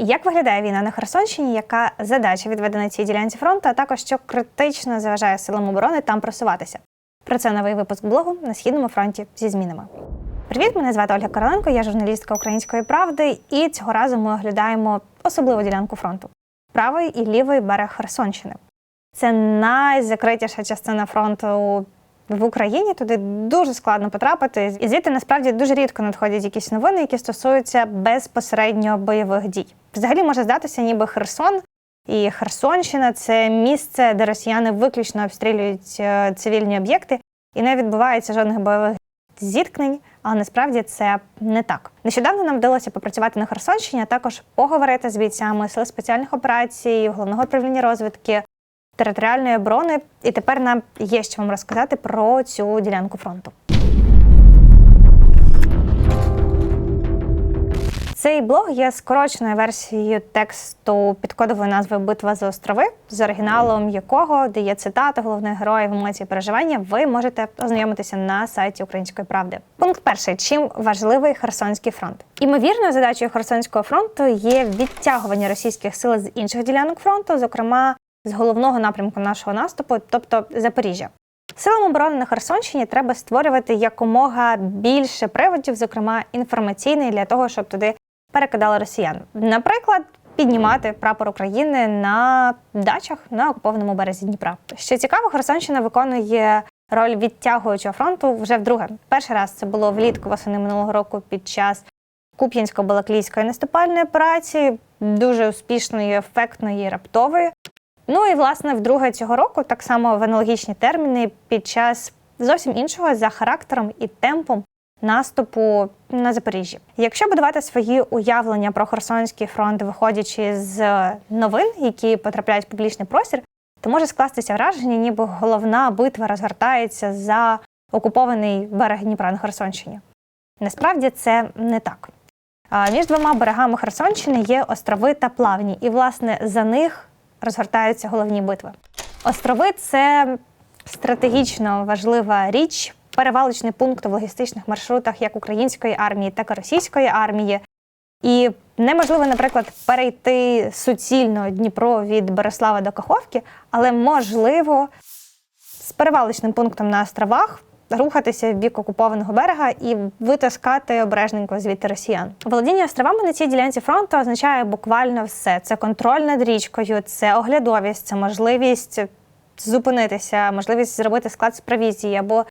Як виглядає війна на Херсонщині? Яка задача відведена цій ділянці фронту, а також що критично заважає силам оборони там просуватися? Про це новий випуск блогу на східному фронті зі змінами. Привіт, мене звати Ольга Короленко, я журналістка Української правди, і цього разу ми оглядаємо особливу ділянку фронту правий і лівий берег Херсонщини. Це найзакритіша частина фронту в Україні. Туди дуже складно потрапити. І звідти насправді дуже рідко надходять якісь новини, які стосуються безпосередньо бойових дій. Взагалі може здатися, ніби Херсон і Херсонщина це місце, де росіяни виключно обстрілюють е, цивільні об'єкти, і не відбувається жодних бойових зіткнень. Але насправді це не так. Нещодавно нам вдалося попрацювати на Херсонщині, а також поговорити з бійцями сил спеціальних операцій, головного управління розвідки, територіальної оборони. І тепер нам є що вам розказати про цю ділянку фронту. Цей блог є скороченою версією тексту під кодовою назвою Битва за острови, з оригіналом якого, де є цитати головних героїв емоцій переживання, ви можете ознайомитися на сайті Української правди. Пункт перший: чим важливий Херсонський фронт? Імовірною задачею Херсонського фронту є відтягування російських сил з інших ділянок фронту, зокрема з головного напрямку нашого наступу, тобто Запоріжжя. Силам оборони на Херсонщині треба створювати якомога більше приводів, зокрема інформаційний, для того, щоб туди перекидали росіян. Наприклад, піднімати прапор України на дачах на окупованому березі Дніпра. Що цікаво, Херсонщина виконує роль відтягуючого фронту вже вдруге. Перший раз це було влітку восени минулого року під час Куп'янсько-Балаклійської наступальної операції, дуже успішної, ефектної, раптової. Ну і власне вдруге цього року, так само в аналогічні терміни, під час зовсім іншого за характером і темпом наступу на Запоріжжі. Якщо будувати свої уявлення про Херсонський фронт, виходячи з новин, які потрапляють в публічний простір, то може скластися враження, ніби головна битва розгортається за окупований берег Дніпра на Херсонщині. Насправді це не так. Між двома берегами Херсонщини є острови та плавні, і власне за них розгортаються головні битви. Острови це стратегічно важлива річ, перевалочний пункт в логістичних маршрутах як української армії, так і російської армії. І неможливо, наприклад, перейти суцільно Дніпро від Береслава до Каховки, але можливо з перевалочним пунктом на островах рухатися в бік окупованого берега і витискати обережненько звідти росіян. Володіння островами на цій ділянці фронту означає буквально все: це контроль над річкою, це оглядовість, це можливість зупинитися, можливість зробити склад з провізії або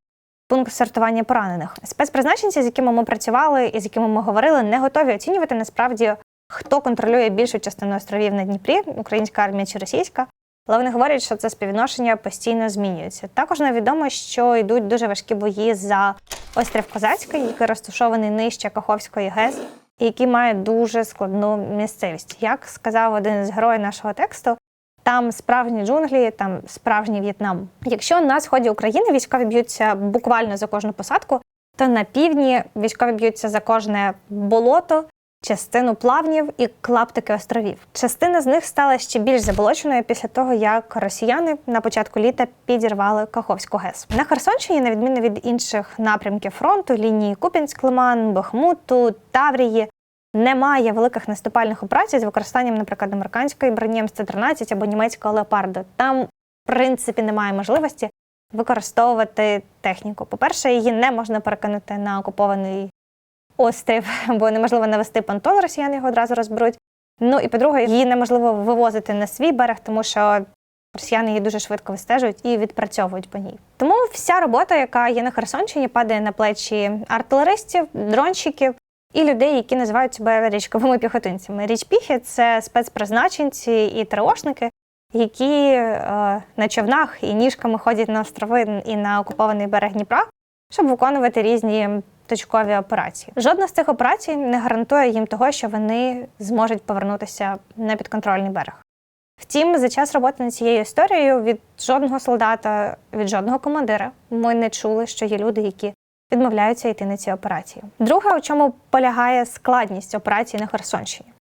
пункт сортування поранених. Спецпризначенці, з якими ми працювали і з якими ми говорили, не готові оцінювати насправді, хто контролює більшу частину островів на Дніпрі, українська армія чи російська. Але вони говорять, що це співвідношення постійно змінюється. Також нам відомо, що йдуть дуже важкі бої за острів Козацький, який розташований нижче Каховської ГЕС, і який має дуже складну місцевість. Як сказав один з героїв нашого тексту, там справжні джунглі, там справжній В'єтнам. Якщо на сході України військові б'ються буквально за кожну посадку, то на півдні військові б'ються за кожне болото, частину плавнів і клаптики островів. Частина з них стала ще більш заболоченою після того, як росіяни на початку літа підірвали Каховську ГЕС. На Херсонщині, на відміну від інших напрямків фронту, лінії Купінськ-Лиман, Бахмуту, Таврії. Немає великих наступальних операцій з використанням, наприклад, американської броні М113 або німецького леопарду. Там, в принципі, немає можливості використовувати техніку. По-перше, її не можна перекинути на окупований острів, бо неможливо навести понтон, росіяни його одразу розберуть. Ну і по-друге, її неможливо вивозити на свій берег, тому що росіяни її дуже швидко вистежують і відпрацьовують по ній. Тому вся робота, яка є на Херсонщині, падає на плечі артилеристів, дронщиків і людей, які називають себе річковими піхотинцями. Річпіхи це спецпризначенці і тривожники, які е, на човнах і ніжками ходять на острови і на окупований берег Дніпра, щоб виконувати різні точкові операції. Жодна з цих операцій не гарантує їм того, що вони зможуть повернутися на підконтрольний берег. Втім, за час роботи над цією історією від жодного солдата, від жодного командира ми не чули, що є люди, які відмовляються йти на ці операції. Друге, у чому полягає складність операції на Херсонщині.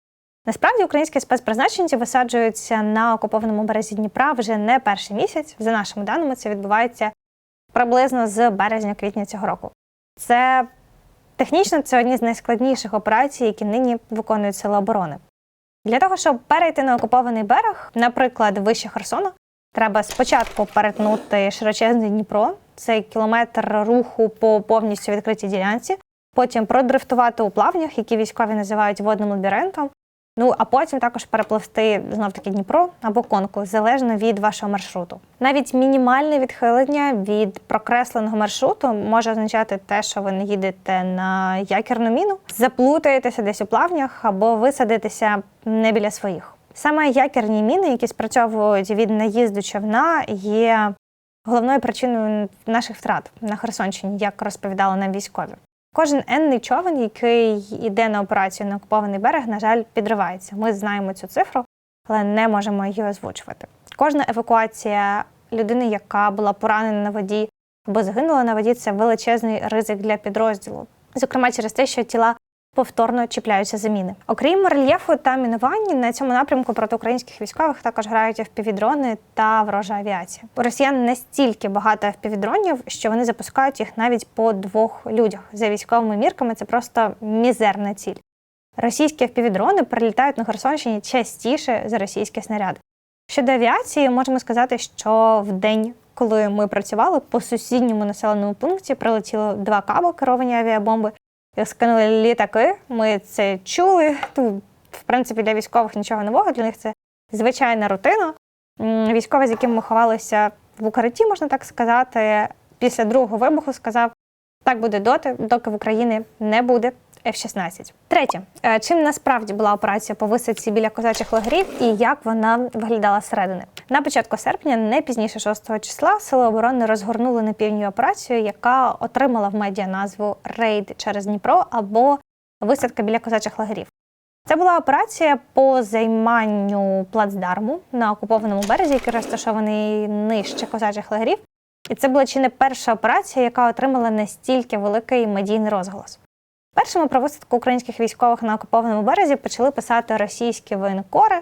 Насправді українські спецпризначенці висаджуються на окупованому березі Дніпра вже не перший місяць. За нашими даними, це відбувається приблизно з березня-квітня цього року. Це технічно це одні з найскладніших операцій, які нині виконують сили оборони. Для того, щоб перейти на окупований берег, наприклад, вище Херсона, треба спочатку перетнути широчезний Дніпро, це кілометр руху по повністю відкритій ділянці, потім продрифтувати у плавнях, які військові називають водним лабіринтом. Ну а потім також перепливти знов таки Дніпро або конку, залежно від вашого маршруту. Навіть мінімальне відхилення від прокресленого маршруту може означати те, що ви не їдете на якірну міну, заплутаєтеся десь у плавнях або висадитеся не біля своїх. Саме якірні міни, які спрацьовують від наїзду човна, є головною причиною наших втрат на Херсонщині, як розповідали нам військові. Кожен енний човен, який йде на операцію на окупований берег, на жаль, підривається. Ми знаємо цю цифру, але не можемо її озвучувати. Кожна евакуація людини, яка була поранена на воді або загинула на воді, це величезний ризик для підрозділу. Зокрема, через те, що тіла повторно чіпляються за міни. Окрім рельєфу та мінувань, на цьому напрямку проти українських військових також грають впівдрони та ворожа авіація. У росіян настільки багато впівдронів, що вони запускають їх навіть по двох людях. За військовими мірками це просто мізерна ціль. Російські впівдрони прилітають на Херсонщині частіше за російські снаряди. Щодо авіації, можемо сказати, що в день, коли ми працювали, по сусідньому населеному пункті прилетіло два каби керовані авіабомби. Скинули літаки. Ми це чули. Ну, в принципі, для військових нічого нового. Для них це звичайна рутина. Військовий, з яким ми ховалися в укритті, можна так сказати, після другого вибуху сказав: так буде доти, доки в Україні не буде F-16. Третє, Е, чим насправді була операція по висадці біля козачих лагерів і як вона виглядала зсередини? На початку серпня, не пізніше 6 числа, сили оборони розгорнули на півдні операцію, яка отримала в медіа назву Рейд через Дніпро або висадка біля козачих лагерів. Це була операція по займанню плацдарму на окупованому березі, який розташований нижче козачих лагерів. І це була чи не перша операція, яка отримала настільки великий медійний розголос. Першими про висадку українських військових на окупованому березі почали писати російські воєнкори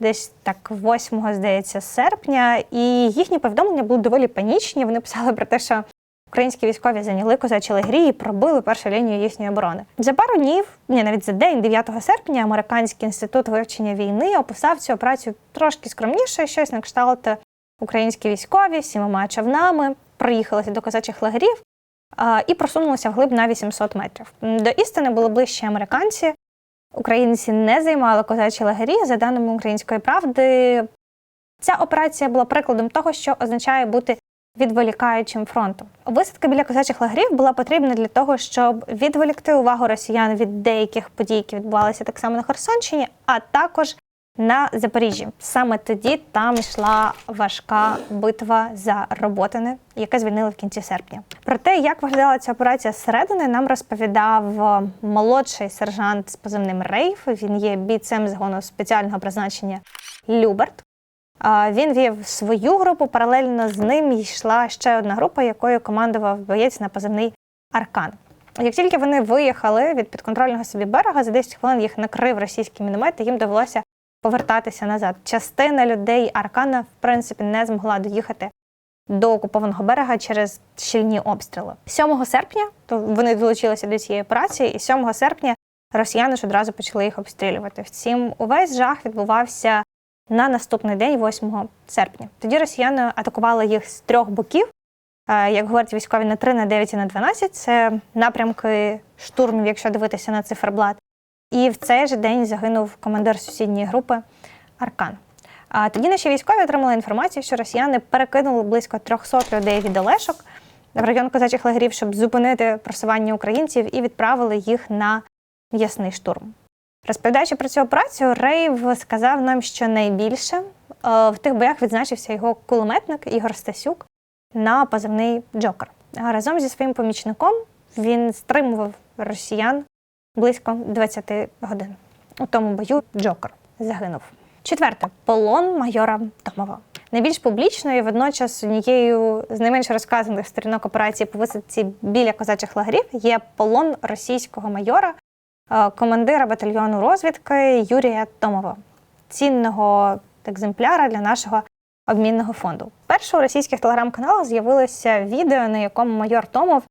десь так 8, здається, серпня, і їхні повідомлення були доволі панічні. Вони писали про те, що українські військові зайняли козачі лагері і пробили першу лінію їхньої оборони. За пару днів, ні, навіть за день, 9 серпня, американський інститут вивчення війни описав цю операцію трошки скромніше, щось на кшталт українські військові сімома човнами приїхалися до козачих лагерів і просунулися вглиб на 800 метрів. До істини були ближче американці. Українці не займали козачі лагері. За даними української правди, ця операція була прикладом того, що означає бути відволікаючим фронтом. Висадка біля козачих лагерів була потрібна для того, щоб відволікти увагу росіян від деяких подій, які відбувалися так само на Херсонщині, а також на Запоріжжі. Саме тоді там йшла важка битва за Роботине, яке звільнили в кінці серпня. Про те, як виглядала ця операція зсередини, нам розповідав е, молодший сержант з позивним Рейф. Він є бійцем згону спеціального призначення Люберт. Він вів свою групу. Паралельно з ним йшла ще одна група, якою командував боєць на позивний Аркан. Як тільки вони виїхали від підконтрольного собі берега, за 10 хвилин їх накрив російський міномет, і їм довелося повертатися назад. Частина людей Аркана, в принципі, не змогла доїхати до окупованого берега через щільні обстріли. 7 серпня то вони долучилися до цієї операції, і 7 серпня росіяни ж одразу почали їх обстрілювати. Втім, увесь жах відбувався на наступний день, 8 серпня. Тоді росіяни атакували їх з трьох боків. Е, Як говорять військові на 3, на 9 і на 12. Це напрямки штурмів, якщо дивитися на циферблат. І в цей же день загинув командир сусідньої групи Аркан. А тоді наші військові отримали інформацію, що росіяни перекинули близько 300 людей від Олешок в район козачих лагерів, щоб зупинити просування українців і відправили їх на м'ясний штурм. Розповідаючи про цю операцію, Рейв сказав нам, що найбільше е, в тих боях відзначився його кулеметник Ігор Стасюк на позивний Джокер. Разом зі своїм помічником він стримував росіян близько 20 годин. У тому бою Джокер загинув. Четверте полон майора Томова. Найбільш публічною, водночас однією з найменш розказаних сторінок операції по висадці біля козачих лагерів є полон російського майора, е, командира батальйону розвідки Юрія Томова, цінного екземпляра для нашого обмінного фонду. Перше у російських телеграм-каналах з'явилося відео, на якому майор Томов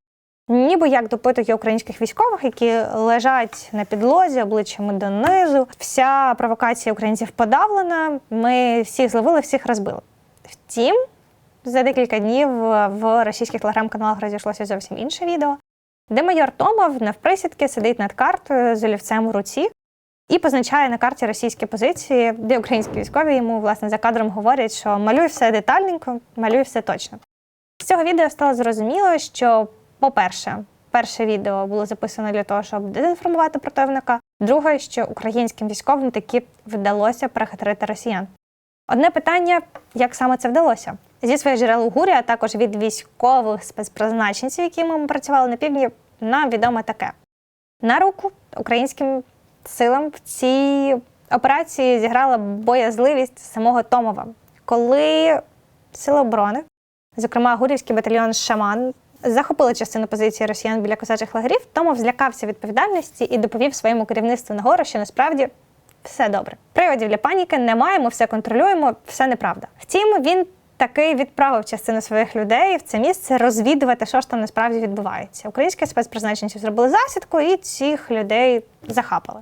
ніби як допитує українських військових, які лежать на підлозі обличчями донизу. Вся провокація українців подавлена. Ми всіх зловили, всіх розбили. Втім, за декілька днів в російських телеграм-каналах розійшлося зовсім інше відео, де майор Томов навприсідки сидить над картою з олівцем у руці і позначає на карті російські позиції, де українські військові йому власне за кадром говорять, що малюй все детальненько, малюй все точно. З цього відео стало зрозуміло, що, по-перше, перше відео було записано для того, щоб дезінформувати противника. Друге, що українським військовим таки вдалося перехитрити росіян. Одне питання, як саме це вдалося? Зі своїх джерел у гурі, а також від військових спецпризначенців, якими ми працювали на півдні, нам відомо таке: на руку українським силам в цій операції зіграла боязливість самого Томова, коли сили оборони, зокрема гурівський батальйон Шаман, захопили частину позиції росіян біля козачих лагерів, Томов злякався відповідальності і доповів своєму керівництву нагору, що насправді все добре. Приводів для паніки немає, ми все контролюємо, все неправда. Втім, він таки відправив частину своїх людей в це місце розвідувати, що ж там насправді відбувається. Українські спецпризначенці зробили засідку і цих людей захапали.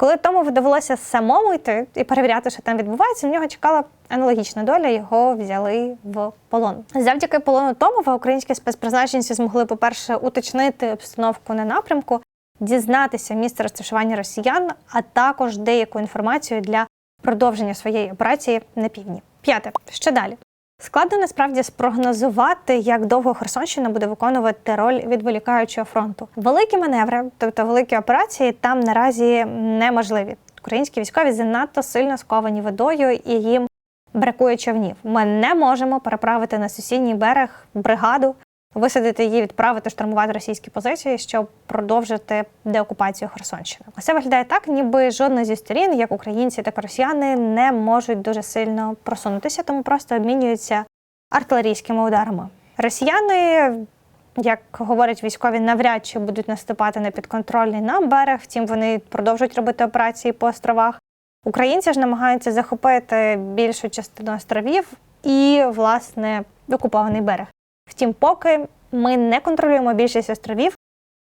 Коли тому довелося самому йти і перевіряти, що там відбувається, в нього чекала аналогічна доля, його взяли в полон. Завдяки полону Томова українські спецпризначенці змогли, по-перше, уточнити обстановку на напрямку, дізнатися місце розташування росіян, а також деяку інформацію для продовження своєї операції на півдні. П'яте, що далі? Складно насправді спрогнозувати, як довго Херсонщина буде виконувати роль відволікаючого фронту. Великі маневри, тобто великі операції, там наразі неможливі. Українські військові занадто сильно сковані водою і їм бракує човнів. Ми не можемо переправити на сусідній берег бригаду, висадити її, відправити штурмувати російські позиції, щоб продовжити деокупацію Херсонщини. Усе виглядає так, ніби жодна зі сторін, як українці, так і росіяни, не можуть дуже сильно просунутися, тому просто обмінюються артилерійськими ударами. Росіяни, як говорять військові, навряд чи будуть наступати на підконтрольний нам берег. Втім, вони продовжують робити операції по островах. Українці ж намагаються захопити більшу частину островів і, власне, окупований берег. Втім, поки ми не контролюємо більшість островів,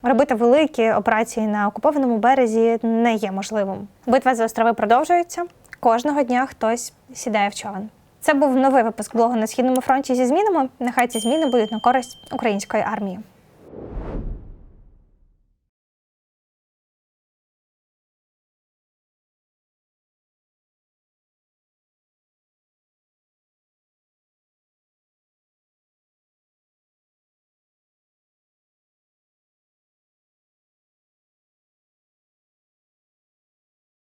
робити великі операції на окупованому березі не є можливим. Битва за острови продовжується. Кожного дня хтось сідає в човен. Це був новий випуск блогу на східному фронті зі змінами. Нехай ці зміни будуть на користь української армії.